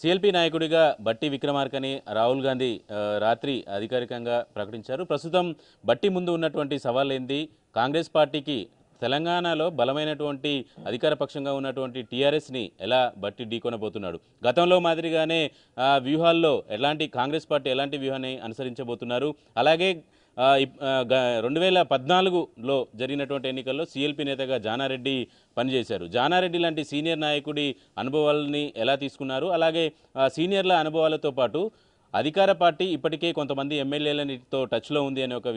CLP నాయకుడిగా బట్టి విక్రమార్కని రాహుల్ గాంధీ రాత్రి అధికారికంగా ప్రకటించారు. ప్రస్తుతం బట్టి ముందు ఉన్నటువంటి సవాల్ ఏంది కాంగ్రెస్ పార్టీకి తెలంగాణలో బలమైనటువంటి అధికార పక్షంగా ఉన్నటువంటి టీఆర్ఎస్ని ఎలా బట్టి ఢీకొనబోతున్నాడు? గతంలో మాదిరిగానే వ్యూహాల్లో ఎలాంటి కాంగ్రెస్ పార్టీ ఎలాంటి వ్యూహాన్ని అనుసరించబోతున్నారు? అలాగే రెండు వేల పద్నాలుగులో జరిగినటువంటి ఎన్నికల్లో సిఎల్పి నేతగా జానారెడ్డి పనిచేశారు. జానారెడ్డి లాంటి సీనియర్ నాయకుడి అనుభవాలని ఎలా తీసుకున్నారు? అలాగే సీనియర్ల అనుభవాలతో పాటు అధికార పార్టీ ఇప్పటికే కొంతమంది ఎమ్మెల్యేలతో టచ్లో ఉంది అనే ఒక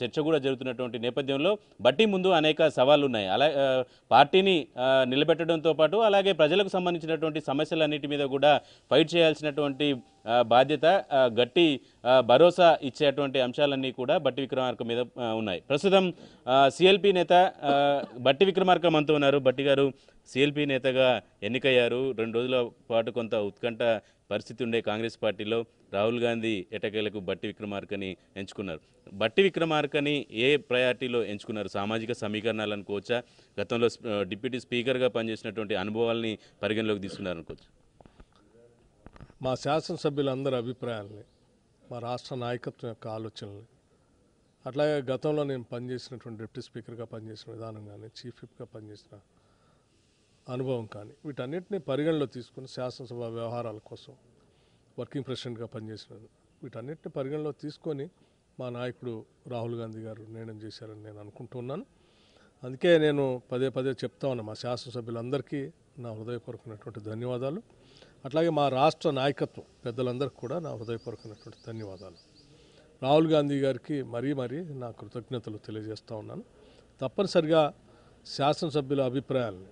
చర్చ కూడా జరుగుతున్నటువంటి నేపథ్యంలో బట్టి ముందు అనేక సవాళ్ళు ఉన్నాయి అలా పార్టీని నిలబెట్టడంతో పాటు అలాగే ప్రజలకు సంబంధించినటువంటి సమస్యలన్నిటి మీద కూడా ఫైట్ చేయాల్సినటువంటి బాధ్యత గట్టి భరోసా ఇచ్చేటువంటి అంశాలన్నీ కూడా బట్టి విక్రమార్క మీద ఉన్నాయి. ప్రస్తుతం సిఎల్పి నేత బట్టి విక్రమార్క మనతో ఉన్నారు. బట్టి గారు సిఎల్పి నేతగా ఎన్నికయ్యారు. రెండు రోజుల పాటు కొంత ఉత్కంఠ పరిస్థితి ఉండే కాంగ్రెస్ పార్టీలో రాహుల్ గాంధీ ఎటకేలకు బట్టి విక్రమార్కని ఎంచుకున్నారు. బట్టి విక్రమార్కని ఏ ప్రయారిటీలో ఎంచుకున్నారు? సామాజిక సమీకరణాలు అనుకోవచ్చా గతంలో డిప్యూటీ స్పీకర్గా పనిచేసినటువంటి అనుభవాల్ని పరిగణలోకి తీసుకున్నారు అనుకోవచ్చు మా శాసనసభ్యులందరి అభిప్రాయాల్ని మా రాష్ట్ర నాయకత్వం యొక్క ఆలోచనల్ని అట్లాగే గతంలో నేను పనిచేసినటువంటి డిప్యూటీ స్పీకర్గా పనిచేసిన విధానం కానీ చీఫ్ విప్గా పనిచేసిన అనుభవం కానీ వీటన్నిటిని పరిగణలో తీసుకుని శాసనసభ వ్యవహారాల కోసం వర్కింగ్ ప్రెసిడెంట్గా పనిచేసినాను వీటన్నిటిని పరిగణలో తీసుకొని మా నాయకుడు రాహుల్ గాంధీ గారు నిర్ణయం చేశారని నేను అనుకుంటున్నాను అందుకే నేను పదే పదే చెప్తా ఉన్నా మా శాసనసభ్యులందరికీ నా హృదయపూర్వకమైనటువంటి ధన్యవాదాలు. అట్లాగే మా రాష్ట్ర నాయకత్వం పెద్దలందరికీ కూడా నా హృదయపూర్వకమైనటువంటి ధన్యవాదాలు. రాహుల్ గాంధీ గారికి మరీ మరీ నా కృతజ్ఞతలు తెలియజేస్తూ ఉన్నాను. తప్పనిసరిగా శాసనసభ్యుల అభిప్రాయాలని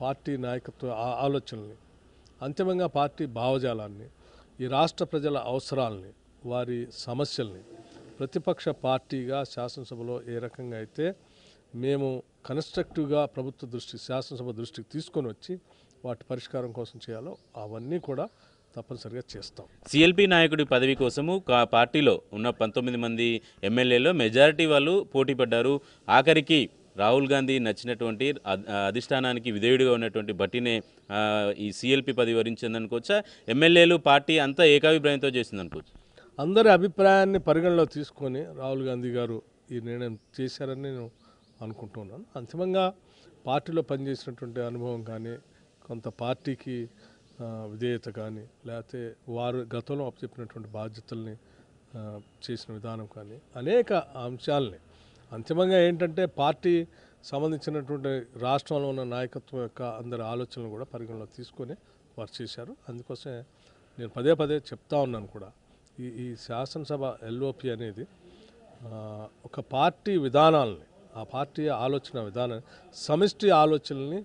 పార్టీ నాయకత్వ ఆ- ఆలోచనల్ని అంతిమంగా పార్టీ భావజాలాన్ని ఈ రాష్ట్ర ప్రజల అవసరాలని వారి సమస్యల్ని ప్రతిపక్ష పార్టీగా శాసనసభలో ఏ రకంగా అయితే మేము కన్స్ట్రక్టివ్గా ప్రభుత్వ దృష్టి శాసనసభ దృష్టికి తీసుకొని వచ్చి వాటి పరిష్కారం కోసం చేయాలో అవన్నీ కూడా తప్పనిసరిగా చేస్తాం. సిఎల్పి నాయకుడి పదవి కోసము కా పార్టీలో ఉన్న పంతొమ్మిది మంది ఎమ్మెల్యేలో మెజారిటీ వాళ్ళు పోటీ పడ్డారు. ఆఖరికి రాహుల్ గాంధీ నచ్చినటువంటి అధిష్టానానికి విధేయుడిగా ఉన్నటువంటి బట్టినే ఈ సిఎల్పి పదవి వరించిందనుకోవచ్చా? ఎమ్మెల్యేలు పార్టీ అంతా ఏకాభిప్రాయంతో చేసింది అనుకోవచ్చు అందరి అభిప్రాయాన్ని పరిగణలో తీసుకొని రాహుల్ గాంధీ గారు ఈ నిర్ణయం చేశారని నేను అనుకుంటున్నాను అంతిమంగా పార్టీలో పనిచేసినటువంటి అనుభవం కానీ కొంత పార్టీకి విధేయత కానీ లేకపోతే వారు గతంలో అప్పచెప్పినటువంటి బాధ్యతల్ని చేసిన విధానం కానీ అనేక అంశాలని అంతిమంగా ఏంటంటే పార్టీ సంబంధించినటువంటి రాష్ట్రంలో ఉన్న నాయకత్వం యొక్క అందరి ఆలోచనలు కూడా పరిగణలో తీసుకొని వారు చేశారు. అందుకోసమే నేను పదే పదే చెప్తా ఉన్నాను కూడా. ఈ ఈ శాసనసభ ఎల్ఓపి అనేది ఒక పార్టీ విధానాలని ఆ పార్టీ ఆలోచన విధానం సమిష్టి ఆలోచనల్ని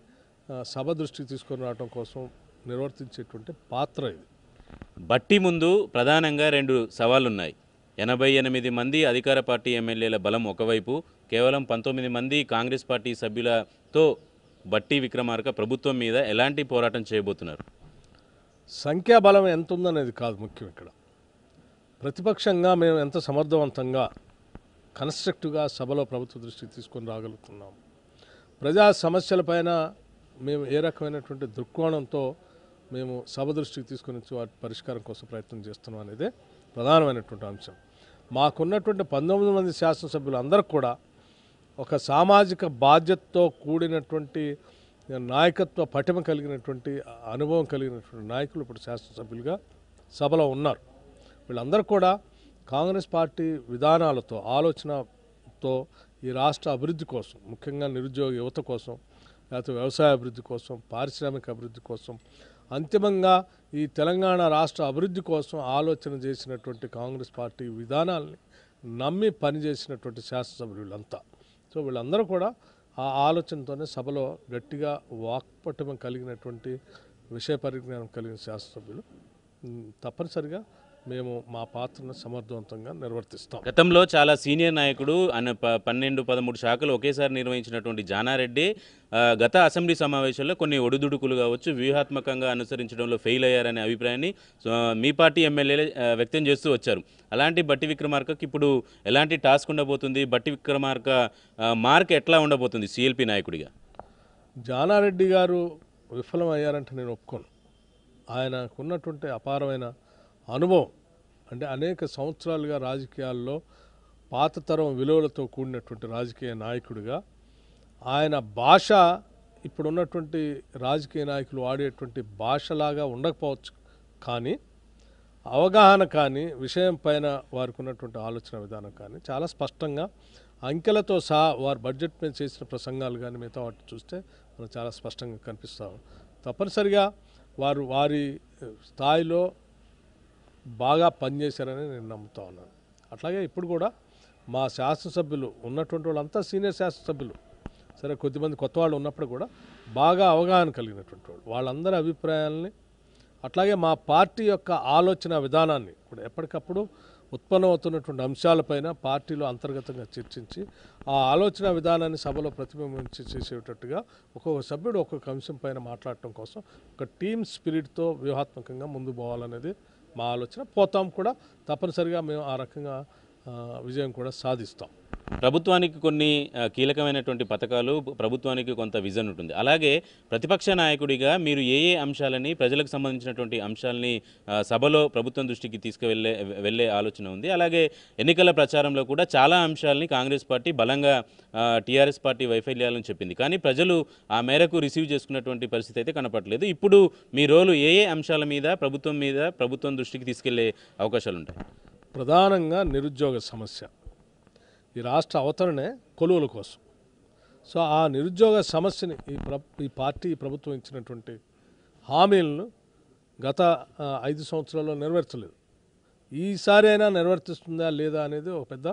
సభ దృష్టికి తీసుకొని రావడం కోసం నిర్వర్తించేటువంటి పాత్ర ఇది. బట్టి ముందు ప్రధానంగా రెండు సవాళ్ళు ఉన్నాయి ఎనభై ఎనిమిది మంది అధికార పార్టీ ఎమ్మెల్యేల బలం ఒకవైపు కేవలం పంతొమ్మిది మంది కాంగ్రెస్ పార్టీ సభ్యులతో బట్టి విక్రమార్క ప్రభుత్వం మీద ఎలాంటి పోరాటం చేయబోతున్నారు? సంఖ్యాబలం ఎంత ఉందనేది కాదు ముఖ్యం ఇక్కడ. ప్రతిపక్షంగా మేము ఎంత సమర్థవంతంగా కన్స్ట్రక్టివ్గా సభలో ప్రభుత్వ దృష్టికి తీసుకొని రాగలుగుతున్నాం. ప్రజా సమస్యలపైన మేము ఏ రకమైనటువంటి దృక్కోణంతో మేము సభ దృష్టికి తీసుకొని వాటి పరిష్కారం కోసం ప్రయత్నం చేస్తున్నాం అనేది ప్రధానమైనటువంటి అంశం. మాకున్నటువంటి పంతొమ్మిది మంది శాసనసభ్యులు అందరూ కూడా ఒక సామాజిక బాధ్యతతో కూడినటువంటి నాయకత్వ పటిమ కలిగినటువంటి అనుభవం కలిగినటువంటి నాయకులు ఇప్పుడు శాసనసభ్యులుగా సభలో ఉన్నారు. వీళ్ళందరూ కూడా కాంగ్రెస్ పార్టీ విధానాలతో ఆలోచనతో ఈ రాష్ట్ర అభివృద్ధి కోసం ముఖ్యంగా నిరుద్యోగ యువత కోసం లేకపోతే వ్యవసాయ అభివృద్ధి కోసం పారిశ్రామిక అభివృద్ధి కోసం అంతిమంగా ఈ తెలంగాణ రాష్ట్ర అభివృద్ధి కోసం ఆలోచన చేసినటువంటి కాంగ్రెస్ పార్టీ విధానాల్ని నమ్మి పనిచేసినటువంటి శాసనసభ్యులంతా. సో వీళ్ళందరూ కూడా ఆ ఆలోచనతోనే సభలో గట్టిగా వాక్పటం కలిగినటువంటి విషయ పరిజ్ఞానం కలిగిన శాసనసభ్యులు. తప్పనిసరిగా మేము మా పాత్రను సమర్థవంతంగా నిర్వర్తిస్తాం. గతంలో చాలా సీనియర్ నాయకుడు అన్న ప- పన్నెండు పదమూడు శాఖలు ఒకేసారి నిర్వహించినటువంటి జానారెడ్డి గత అసెంబ్లీ సమావేశంలో కొన్ని ఒడిదుడుకులు కావచ్చు వ్యూహాత్మకంగా అనుసరించడంలో ఫెయిల్ అయ్యారనే అభిప్రాయాన్ని మీ పార్టీ ఎమ్మెల్యేలే వ్యక్తం చేస్తూ వచ్చారు. అలాంటి బట్టి విక్రమార్కకి ఇప్పుడు ఎలాంటి టాస్క్ ఉండబోతుంది? బట్టి విక్రమార్క మార్క్ ఎట్లా ఉండబోతుంది సిఎల్పి నాయకుడిగా? జానారెడ్డి గారు విఫలం అయ్యారంటే నేను ఒప్పుకోను. ఆయనకు ఉన్నటువంటి అపారమైన అనుభవం. అంటే అనేక సంవత్సరాలుగా రాజకీయాల్లో పాత తరం విలువలతో కూడినటువంటి రాజకీయ నాయకుడిగా ఆయన భాష ఇప్పుడున్నటువంటి రాజకీయ నాయకులు ఆడేటువంటి భాషలాగా ఉండకపోవచ్చు. కానీ అవగాహన కానీ విషయం పైన వారికి ఉన్నటువంటి ఆలోచన విధానం కానీ చాలా స్పష్టంగా అంకెలతో సహా వారు బడ్జెట్ మీద చేసిన ప్రసంగాలు కానీ మిగతా వాటి చూస్తే మనం చాలా స్పష్టంగా కనిపిస్తాం తప్పనిసరిగా వారు వారి స్థాయిలో బాగా పనిచేశారని నేను నమ్ముతా ఉన్నాను. అట్లాగే ఇప్పుడు కూడా మా శాసనసభ్యులు ఉన్నటువంటి వాళ్ళంతా సీనియర్ శాసనసభ్యులు. సరే కొద్దిమంది కొత్త వాళ్ళు ఉన్నప్పుడు కూడా బాగా అవగాహన కలిగినటువంటి వాళ్ళు. వాళ్ళందరి అభిప్రాయాలని అట్లాగే మా పార్టీ యొక్క ఆలోచన విధానాన్ని కూడా ఎప్పటికప్పుడు ఉత్పన్నమవుతున్నటువంటి అంశాలపైన పార్టీలో అంతర్గతంగా చర్చించి ఆ ఆలోచన విధానాన్ని సభలో ప్రతిబింబించి చేసేటట్టుగా ఒక్కొక్క సభ్యుడు ఒక్కొక్క అంశం పైన మాట్లాడటం కోసం ఒక టీమ్ స్పిరిట్తో వ్యూహాత్మకంగా ముందు పోవాలనేది మా ఆలోచన. పోతాం కూడా. తప్పనిసరిగా మేము ఆ రకంగా విజయం కూడా సాధిస్తాం. ప్రభుత్వానికి కొన్ని కీలకమైనటువంటి పథకాలు ప్రభుత్వానికి కొంత విజన్ ఉంటుంది. అలాగే ప్రతిపక్ష నాయకుడిగా మీరు ఏ ఏ అంశాలని ప్రజలకు సంబంధించినటువంటి అంశాలని సభలో ప్రభుత్వం దృష్టికి తీసుకువెళ్ళే వెళ్ళే ఆలోచన ఉంది. అలాగే ఎన్నికల ప్రచారంలో కూడా చాలా అంశాలని కాంగ్రెస్ పార్టీ బలంగా టీఆర్ఎస్ పార్టీ వైఫల్యాలను చెప్పింది. కానీ ప్రజలు ఆ మేరకు రిసీవ్ చేసుకున్నటువంటి పరిస్థితి అయితే కనపట్లేదు ఇప్పుడు మీ రోలు ఏ ఏ అంశాల మీద ప్రభుత్వం మీద ప్రభుత్వం దృష్టికి తీసుకెళ్ళే అవకాశాలు ఉంటాయి? ప్రధానంగా నిరుద్యోగ సమస్య. ఈ రాష్ట్ర అవతరణే కొలువుల కోసం. సో ఆ నిరుద్యోగ సమస్యని ఈ ప్ర ఈ పార్టీ ప్రభుత్వం ఇచ్చినటువంటి హామీలను గత ఐదు సంవత్సరాల్లో నెరవేర్చలేదు. ఈసారి అయినా నెరవేర్తిస్తుందా లేదా అనేది ఒక పెద్ద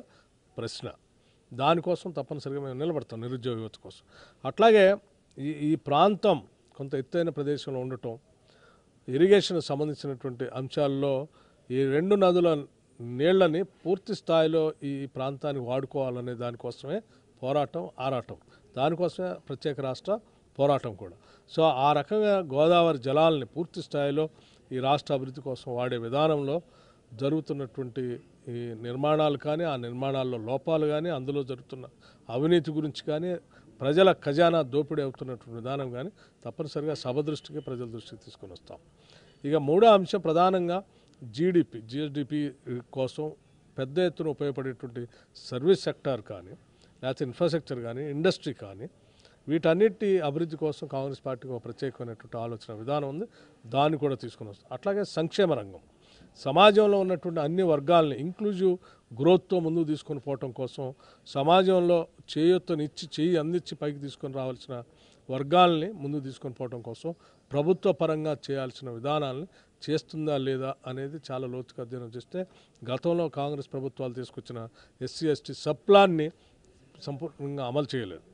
ప్రశ్న. దానికోసం తప్పనిసరిగా మేము నిలబడతాం నిరుద్యోగ యువత కోసం. అట్లాగే ఈ ఈ ప్రాంతం కొంత ఎత్తైన ప్రదేశంలో ఉండటం ఇరిగేషన్ సంబంధించినటువంటి అంశాల్లో ఈ రెండు నదుల నీళ్ళని పూర్తి స్థాయిలో ఈ ప్రాంతానికి వాడుకోవాలనే దానికోసమే పోరాటం ఆరాటం. దానికోసమే ప్రత్యేక రాష్ట్ర పోరాటం కూడా. సో ఆ రకంగా గోదావరి జలాలని పూర్తి స్థాయిలో ఈ రాష్ట్ర అభివృద్ధి కోసం వాడే విధానంలో జరుగుతున్నటువంటి ఈ నిర్మాణాలు కానీ ఆ నిర్మాణాల్లో లోపాలు కానీ అందులో జరుగుతున్న అవినీతి గురించి కానీ ప్రజల ఖజానా దోపిడీ అవుతున్నటువంటి విధానం కానీ తప్పనిసరిగా సభ దృష్టికి ప్రజల దృష్టికి తీసుకొని వస్తాం. ఇక మూడో అంశం ప్రధానంగా జీడిపి జిఎస్డిపి కోసం పెద్ద ఎత్తున ఉపయోగపడేటువంటి సర్వీస్ సెక్టార్ కానీ లేకపోతే ఇన్ఫ్రాస్ట్రక్చర్ కానీ ఇండస్ట్రీ కానీ వీటన్నిటి అభివృద్ధి కోసం కాంగ్రెస్ పార్టీకి ఒక ప్రత్యేకమైనటువంటి ఆలోచన విధానం ఉంది. దాన్ని కూడా తీసుకొని వస్తుంది అట్లాగే సంక్షేమ రంగం. సమాజంలో ఉన్నటువంటి అన్ని వర్గాలని ఇంక్లూజివ్ గ్రోత్తో ముందుకు తీసుకొని పోవటం కోసం సమాజంలో చేయూతనిచ్చి చేయి అందించి పైకి తీసుకొని రావాల్సిన వర్గాల్ని ముందుకు తీసుకొని పోవటం కోసం ప్రభుత్వ పరంగా చేయాల్సిన విధానాలని చేస్తుందా లేదా అనేది చాలా లోతుగా అధ్యయనం చేస్తే గతంలో కాంగ్రెస్ ప్రభుత్వాలు తీసుకొచ్చిన ఎస్సీ ఎస్టీ సప్లాన్ని సంపూర్ణంగా అమలు చేయలేదు.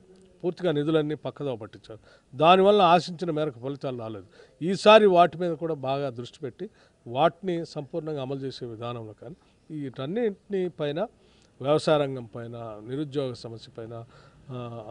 పూర్తిగా నిధులన్నీ పక్కదో పట్టించారు. దానివల్ల ఆశించిన మేరకు ఫలితాలు రాలేదు. ఈసారి వాటి మీద కూడా బాగా దృష్టి పెట్టి వాటిని సంపూర్ణంగా అమలు చేసే విధానంలో కానీ వీటన్నింటిని పైన వ్యవసాయ రంగం పైన నిరుద్యోగ సమస్య పైన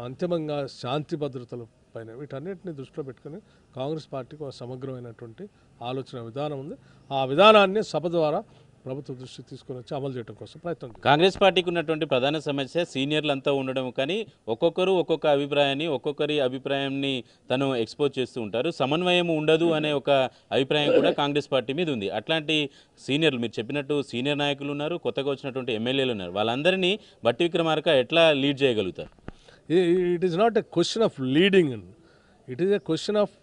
అంతిమంగా శాంతి భద్రతల పైన వీటన్నిటిని దృష్టిలో పెట్టుకొని కాంగ్రెస్ పార్టీకి ఒక సమగ్రమైనటువంటి ఆలోచన విధానం ఉంది. ఆ విధానాన్ని సభ ద్వారా ప్రభుత్వ దృష్టికి తీసుకొని వచ్చి అమలు చేయడం కోసం ప్రయత్నం. కాంగ్రెస్ పార్టీకి ఉన్నటువంటి ప్రధాన సమస్య సీనియర్లు అంతా ఉండడం కానీ ఒక్కొక్కరు ఒక్కొక్క అభిప్రాయాన్ని ఒక్కొక్కరి అభిప్రాయాన్ని తను ఎక్స్పోజ్ చేస్తూ ఉంటారు. సమన్వయం ఉండదు అనే ఒక అభిప్రాయం కూడా కాంగ్రెస్ పార్టీ మీద ఉంది. అట్లాంటి సీనియర్లు మీరు చెప్పినట్టు సీనియర్ నాయకులు ఉన్నారు కొత్తగా వచ్చినటువంటి ఎమ్మెల్యేలు ఉన్నారు. వాళ్ళందరినీ బట్టి విక్రమార్క ఎట్లా లీడ్ చేయగలుగుతారు? It is not a question of leading it is a question of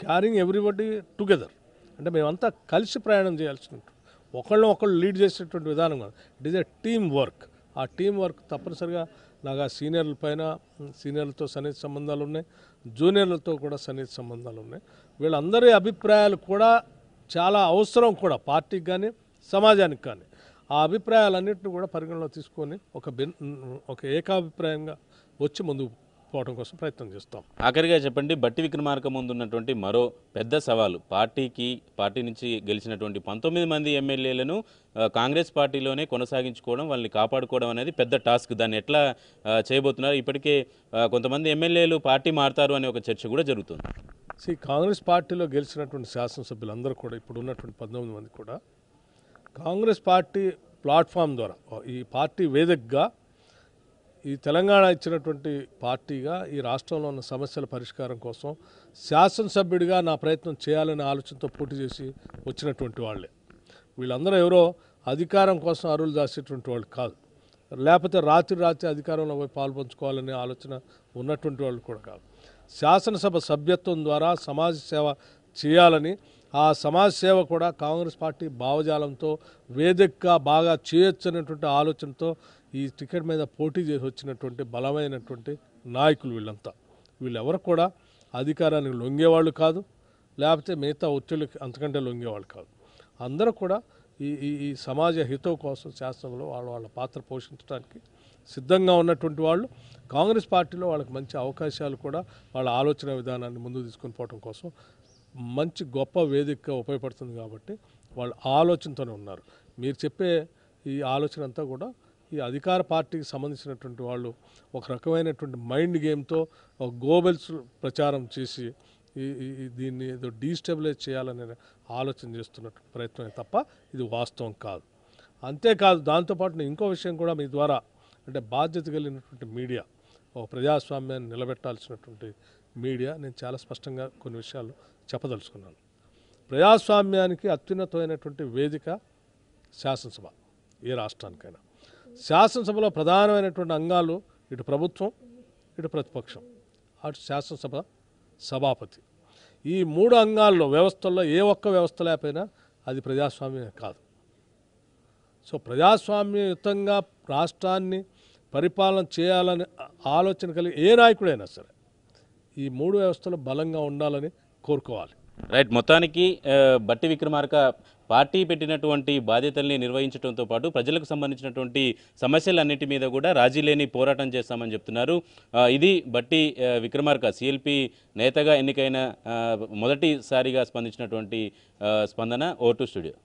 carrying everybody together అంటే మేమంతా కలిసి ప్రయాణం చేయాల్సి ఉంటుంది. ఒకళ్ళని ఒకళ్ళు లీడ్ చేసేటువంటి విధానం కాదు. It is a team work ఆ టీం వర్క్ తప్పనిసరిగా నాకు ఆ సీనియర్ల పైన సీనియర్లతో సన్నిహిత సంబంధాలు ఉన్నాయి. జూనియర్లతో కూడా సన్నిహిత సంబంధాలు ఉన్నాయి. వీళ్ళందరి అభిప్రాయాలు కూడా చాలా అవసరం కూడా పార్టీకి కానీ సమాజానికి కానీ. ఆ అభిప్రాయాలన్నింటినీ కూడా పరిగణలో తీసుకొని ఒక బిన్ ఒక ఏకాభిప్రాయంగా వచ్చి ముందుకు పోవడం కోసం ప్రయత్నం చేస్తాం. ఆఖరిగా చెప్పండి బట్టి విక్రమార్క ముందు ఉన్నటువంటి మరో పెద్ద సవాలు. పార్టీకి పార్టీ నుంచి గెలిచినటువంటి పంతొమ్మిది మంది ఎమ్మెల్యేలను కాంగ్రెస్ పార్టీలోనే కొనసాగించుకోవడం వాళ్ళని కాపాడుకోవడం అనేది పెద్ద టాస్క్. దాన్ని ఎట్లా చేయబోతున్నారు? ఇప్పటికే కొంతమంది ఎమ్మెల్యేలు పార్టీ మారుతారు అనే ఒక చర్చ కూడా జరుగుతుంది. సి కాంగ్రెస్ పార్టీలో గెలిచినటువంటి శాసనసభ్యులందరూ కూడా ఇప్పుడు ఉన్నటువంటి పంతొమ్మిది మంది కూడా కాంగ్రెస్ పార్టీ ప్లాట్ఫామ్ ద్వారా ఈ పార్టీ వేదికగా ఈ తెలంగాణ ఇచ్చినటువంటి పార్టీగా ఈ రాష్ట్రంలో ఉన్న సమస్యల పరిష్కారం కోసం శాసనసభ్యుడిగా నా ప్రయత్నం చేయాలనే ఆలోచనతో పోటీ చేసి వచ్చినటువంటి వాళ్ళే. వీళ్ళందరూ ఎవరో అధికారం కోసం అరువులు దాసేటువంటి వాళ్ళు కాదు. లేకపోతే రాత్రి రాత్రి అధికారంలో పోయి పాల్పంచుకోవాలనే ఆలోచన ఉన్నటువంటి వాళ్ళు కూడా కాదు. శాసనసభ సభ్యత్వం ద్వారా సమాజ సేవ చేయాలని ఆ సమాజ సేవ కూడా కాంగ్రెస్ పార్టీ భావజాలంతో వేదికగా బాగా చేయొచ్చు అనేటువంటి ఆలోచనతో ఈ టికెట్ మీద పోటీ చేసి వచ్చినటువంటి బలమైనటువంటి నాయకులు వీళ్ళంతా. వీళ్ళెవరు కూడా అధికారానికి లొంగేవాళ్ళు కాదు లేకపోతే మిగతా ఒత్తిళ్ళకి అంతకంటే లొంగేవాళ్ళు కాదు. అందరూ కూడా ఈ ఈ ఈ సమాజ హితం కోసం శాస్త్రంలో వాళ్ళ వాళ్ళ పాత్ర పోషించడానికి సిద్ధంగా ఉన్నటువంటి వాళ్ళు. కాంగ్రెస్ పార్టీలో వాళ్ళకి మంచి అవకాశాలు కూడా వాళ్ళ ఆలోచన విధానాన్ని ముందుకు తీసుకొని పోవడం కోసం మంచి గొప్ప వేదికగా ఉపయోగపడుతుంది కాబట్టి వాళ్ళు ఆలోచనతోనే ఉన్నారు. మీరు చెప్పే ఈ ఆలోచన అంతా కూడా ఈ అధికార పార్టీకి సంబంధించినటువంటి వాళ్ళు ఒక రకమైనటువంటి మైండ్ గేమ్తో ఒక గోబెల్స్ ప్రచారం చేసి ఈ దీన్ని ఏదో డీస్టెబిలైజ్ చేయాలనే ఆలోచన చేస్తున్నట్టు ప్రయత్నమే తప్ప ఇది వాస్తవం కాదు. అంతేకాదు దాంతోపాటు ఇంకో విషయం కూడా మీ ద్వారా అంటే బాధ్యత కలిగినటువంటి మీడియా ఒక ప్రజాస్వామ్యాన్ని నిలబెట్టాల్సినటువంటి మీడియా నేను చాలా స్పష్టంగా కొన్ని విషయాలు చెప్పదలుచుకున్నాను. ప్రజాస్వామ్యానికి అత్యున్నతమైనటువంటి వేదిక శాసనసభ ఏ రాష్ట్రానికైనా. శాసనసభలో ప్రధానమైనటువంటి అంగాలు ఇటు ప్రభుత్వం ఇటు ప్రతిపక్షం. అటు శాసనసభ సభాపతి. ఈ మూడు అంగాల్లో వ్యవస్థల్లో ఏ ఒక్క వ్యవస్థ లేకపోయినా అది ప్రజాస్వామ్యమే కాదు. సో ప్రజాస్వామ్యయుతంగా రాష్ట్రాన్ని పరిపాలన చేయాలని ఆలోచన కలిగి ఏ నాయకుడైనా సరే ఈ మూడు వ్యవస్థలు బలంగా ఉండాలని కోరుకోవాలి. రైట్ మొత్తానికి బట్టి విక్రమార్క పార్టీ పెట్టినటువంటి బాధ్యతల్ని నిర్వహించడంతో పాటు ప్రజలకు సంబంధించినటువంటి సమస్యలన్నిటి మీద కూడా రాజీ లేని పోరాటం చేస్తామని చెప్తున్నారు. ఇది బట్టి విక్రమార్క సిఎల్పి నేతగా ఎన్నికైన మొదటిసారిగా స్పందించినటువంటి స్పందన. Vote studio.